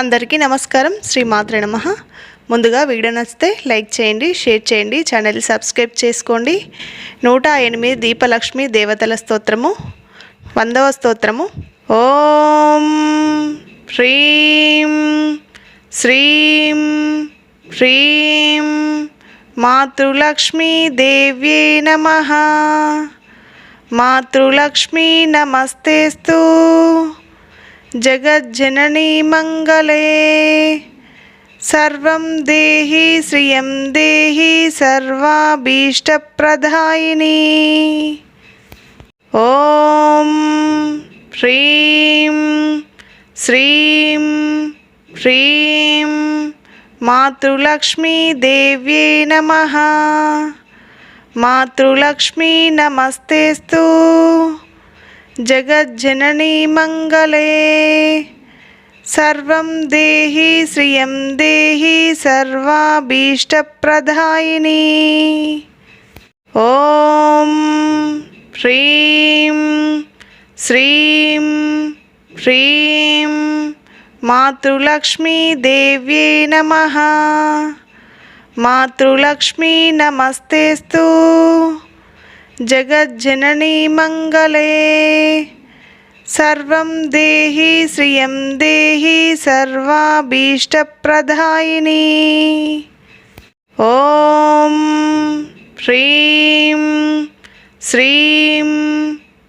అందరికీ నమస్కారం. శ్రీ మాత్రే నమ. ముందుగా వీడియో నచ్చితే లైక్ చేయండి షేర్ చేయండి ఛానల్ సబ్స్క్రైబ్ చేసుకోండి. నూట ఎనిమిది దీపలక్ష్మి దేవతల స్తోత్రము. వందవ స్తోత్రము. ఓం హ్రీం శ్రీం హ్రీం మాతృలక్ష్మీ దేవ్యే నమ. మాతృలక్ష్మీ నమస్తేస్తూ. జగజ్జననీ మంగళే సర్వం దేహి శ్రియం దేహి సర్వాభీష్టప్రదాయిని ఓం హ్రీం శ్రీం హ్రీం మాతృలక్ష్మీదేవ్యే నమ. మాతృలక్ష్మీ నమస్తేస్తూ. జగజ్జననీ మంగళే. సర్వం దేహి శ్రియం దేహి సర్వాభీష్టప్రదాయిని ఓం హ్రీం శ్రీం హ్రీం మాతృలక్ష్మీదేవ్యే నమ. మాతృలక్ష్మీ నమస్తేస్తూ. జగజ్జననీ మంగళే సర్వం దేహి శ్రియం దేహి సర్వాభీష్టప్రదాయిని ఓం హ్రీం శ్రీం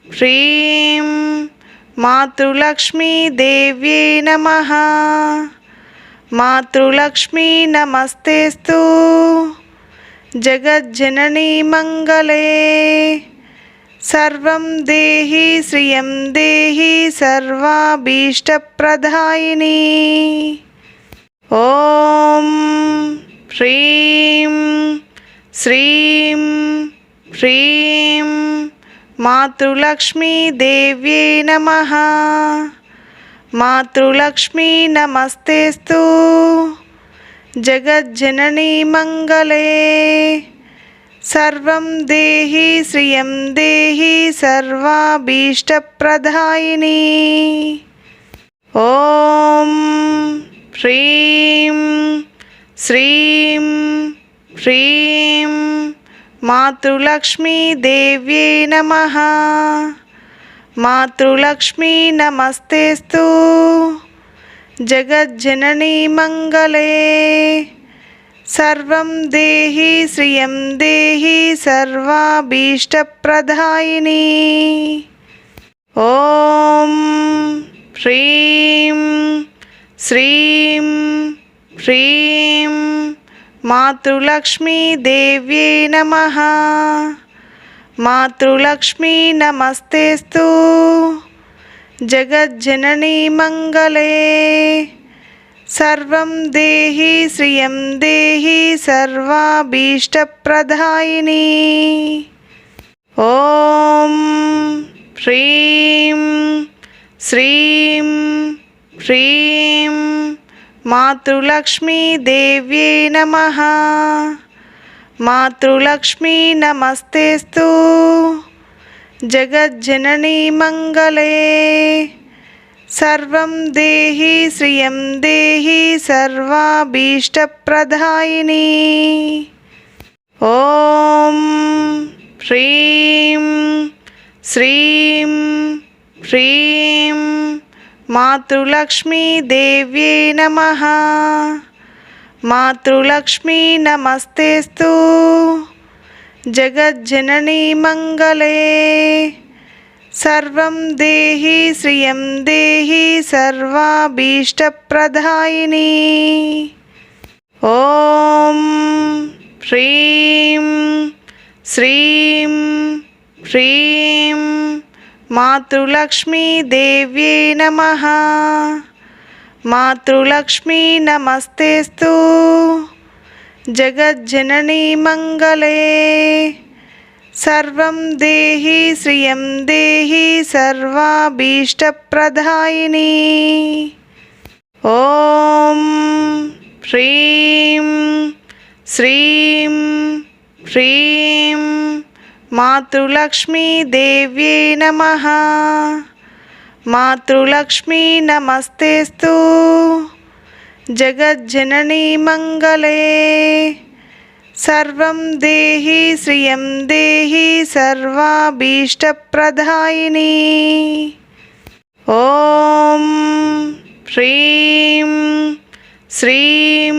హ్రీం మాతృలక్ష్మీ దేవ్యే నమ మాతృలక్ష్మీ నమస్తేస్తూ జగజ్జననీ మంగళే సర్వం దేహి శ్రియం దేహి సర్వాభీష్టప్రదాయిని ఓం హ్రీం శ్రీం హ్రీం మాతృలక్ష్మీ దేవ్యే నమ మాతృలక్ష్మీ నమస్తేస్తూ జగజ్జననీ మంగళే సర్వం దేహి శ్రియం దేహి సర్వాభీష్టప్రదాయిని ఓం హ్రీం శ్రీం హ్రీం మాతృలక్ష్మీ దేవ్యే నమ. మాతృలక్ష్మీ నమస్తేస్తూ. జగజ్జననీ మంగళే సర్వం దేహి శ్రియం దేహి సర్వాభీష్టప్రదాయిని ఓం హ్రీం శ్రీం హ్రీం మాతృలక్ష్మీదేవ్యే నమ. మాతృలక్ష్మీ నమస్తేస్తూ. జగజ్జననీ మంగళే సర్వం దేహి శ్రియం దేహి సర్వాభీష్టప్రదాయిని ఓం హ్రీం శ్రీం హ్రీం మాతృలక్ష్మీదేవ్యే నమ మాతృలక్ష్మీ నమస్తేస్తూ జగజ్జననీ మంగళే సర్వం దేహి శ్రియం దేహి సర్వాభీష్టప్రదాయిని ఓం హ్రీం శ్రీం హ్రీం మాతృలక్ష్మీ దేవ్యే నమ మాతృలక్ష్మీ నమస్తేస్తూ జగజ్జననీ మంగళే సర్వం దేహి శ్రియం దేహి సర్వాభీష్టప్రదాయిని ఓం హ్రీం శ్రీం హ్రీం మాతృలక్ష్మీ దేవ్యే నమ. మాతృలక్ష్మీ నమస్తేస్తు. జగజ్జననీ మంగళే సర్వం దేహి శ్రియం దేహి సర్వాభీష్టప్రదాయిని ఓం హ్రీం శ్రీం హ్రీం మాతృలక్ష్మీ దేవ్యే నమ మాతృలక్ష్మీ నమస్తేస్తు జగజ్జననీ మంగళే. సర్వం దేహి శ్రియం దేహి సర్వాభీష్టప్రదాయిని ఓం హ్రీం శ్రీం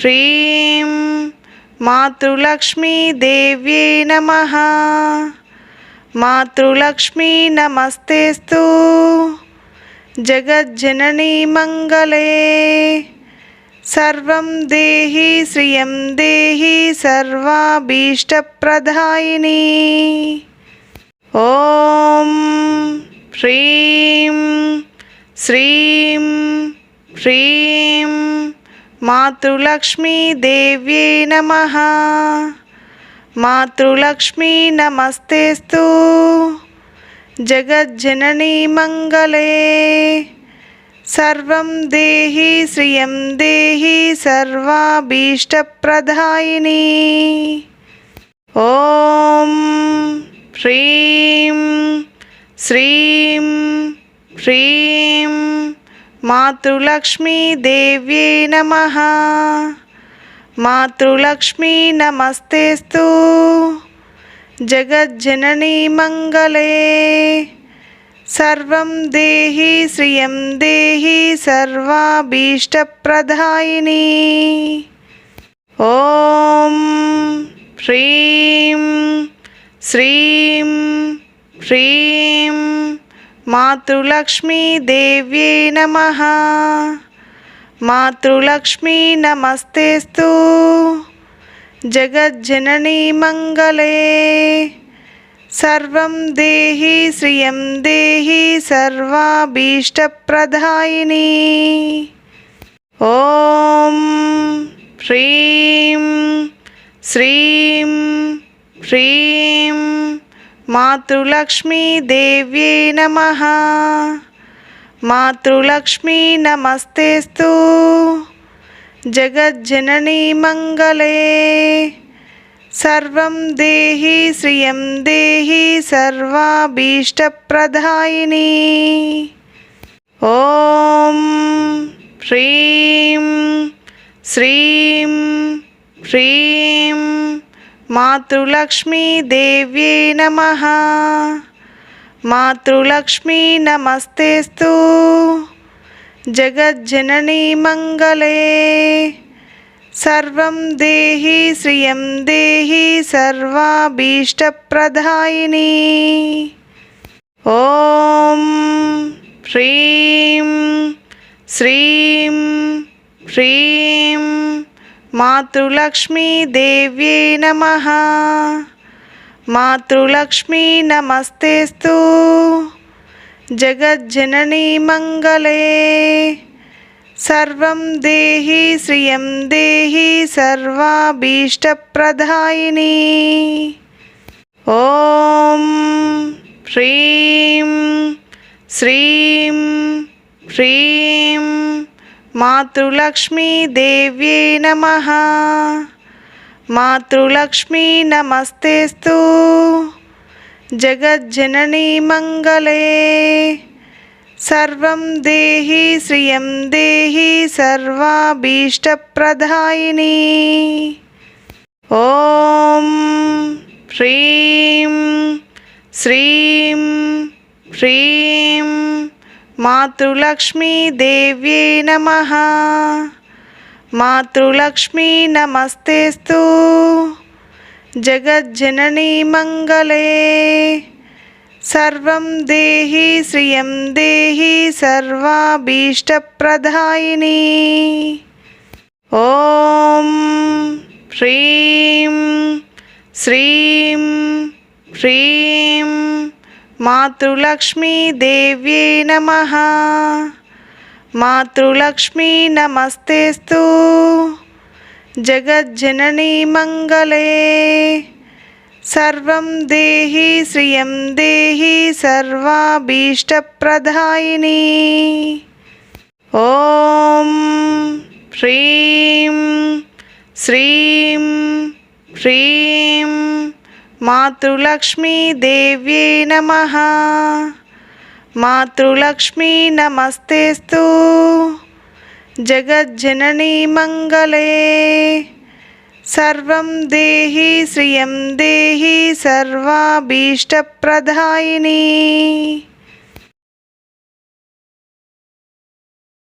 హ్రీం మాతృలక్ష్మీదేవ్యై నమ. మాతృలక్ష్మీ నమస్తేస్తూ. జగజ్జననీ మంగళే సర్వం దేహి శ్రియం దేహి సర్వాభీష్టప్రదాయిని. ఓం హ్రీం శ్రీం హ్రీం మాతృలక్ష్మీదేవ్యై నమ. మాతృలక్ష్మీ నమస్తేస్తూ. జగజ్జననీ మంగళే. సర్వం దేహి శ్రియం దేహి సర్వాభీష్టప్రదాయిని ఓం హ్రీం శ్రీం హ్రీం మాతృలక్ష్మీదేవ్యై నమ. మాతృలక్ష్మీ నమస్తేస్తు. జగజ్జననీ మంగళే సర్వం దేహి శ్రియం దేహి సర్వాభీష్టప్రదాయిని ఓం హ్రీం శ్రీం హ్రీం మాతృలక్ష్మీదేవ్యై నమ మాతృలక్ష్మీ నమస్తేస్తు జగజ్జననీ మంగళే. సర్వం దేహి శ్రియం దేహి సర్వాభీష్టప్రదాయిని. ఓం హ్రీం శ్రీం హ్రీం మాతృలక్ష్మీదేవ్యై నమ. మాతృలక్ష్మీ నమస్తేస్తు. జగజ్జననీ మంగళే సర్వం దేహి శ్రియం దేహి సర్వాభీష్టప్రదాయిని ఓం హ్రీం శ్రీం హ్రీం మాతృలక్ష్మీదేవ్యై నమ మాతృలక్ష్మీ నమస్తేస్తు జగజ్జననీ మంగళే సర్వం దేహి శ్రియం దేహి సర్వాభీష్టప్రదాయిని ఓం హ్రీం శ్రీం హ్రీం మాతృలక్ష్మీదేవ్యై నమ మాతృలక్ష్మీ నమస్తేస్తూ జగజ్జననీ మంగళే సర్వం దేహి శ్రియం దేహి సర్వాభీష్టప్రదాయిని ఓం హ్రీం శ్రీం హ్రీం మాతృలక్ష్మీదేవ్యై నమ. మాతృలక్ష్మీ నమస్తేస్తు. జగజ్జననీ మంగళే సర్వం దేహి శ్రియం దేహి సర్వాభీష్టప్రదాయిని ఓం హ్రీం శ్రీం హ్రీం మాతృలక్ష్మీదేవ్యై నమ మాతృలక్ష్మీ నమస్తేస్తూ జగజ్జననీ మంగళే సర్వం దేహి శ్రియం దేహి సర్వాభీష్టప్రదాయిని ఓం హ్రీం శ్రీం హ్రీం మాతృలక్ష్మీదేవ్యై నమ మాతృలక్ష్మీ నమస్తేస్తు జగజ్జననీ మంగళే సర్వం దేహి శ్రియం దేహి సర్వాభీష్టప్రదాయిని ఓం హ్రీం శ్రీం హ్రీం మాతృలక్ష్మీదేవ్యై నమ మాతృలక్ష్మీ నమస్తేస్తూ జగజ్జననీ మంగళే సర్వం దేహి శ్రియం దేహి సర్వాభీష్టప్రదాయిని.